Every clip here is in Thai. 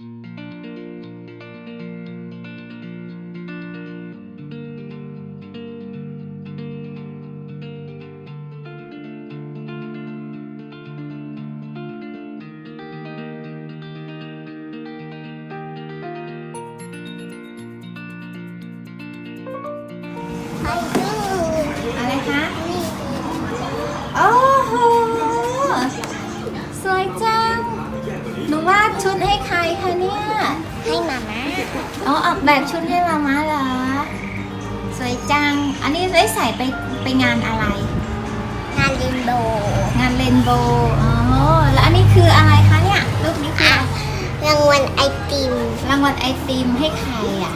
ไชุดให้ใครคะเนี่ย ให้มาม่าอ๋อออกแบบชุดให้มาม่าเหรอ สวยจัง อันนี้ได้ใส่ไปไปงานอะไร งานเรนโบว์งานเรนโบว์อ๋อ แล้วอันนี้คืออะไรคะเนี่ยรูปนี้คืออะอะไรรางวัลไอติม รางวัลไอติมให้ใครอะ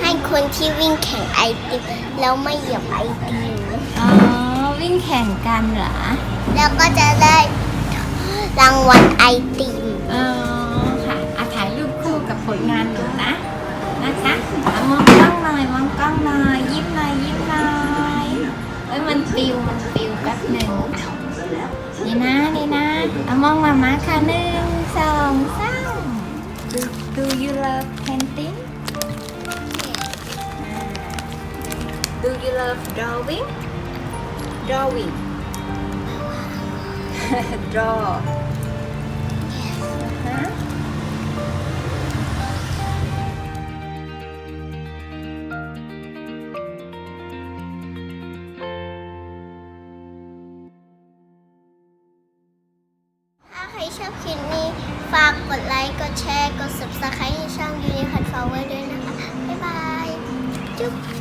ให้คนที่วิ่งแข่งไอติมแล้วไม่เหยียบไอติม อ๋อ วิ่งแข่งกันเหรอ แล้วก็จะได้รางวัลไอติม อ๋อค่ะอาถ่ายรูปคู่กับผลงานหนูนะนะคะเอามองกล้องหน่อยมองกล้องหน่อยยิ้มหน่อยยิ้มหน่อยเอ้ยมันปิวมันปิวแป๊บหนึ่งนี่นะนี่นะเอามองมามาค่ะหนึ่งสองสาม Do, do you love painting Do you love drawing Drawing Draw ลิปนี้ ฝากกดไลค์ กดแชร์ กด subscribe ให้ช่องยูนิคอนฟลาวเวอร์ด้วยนะคะ บ๊ายบาย จุ๊บ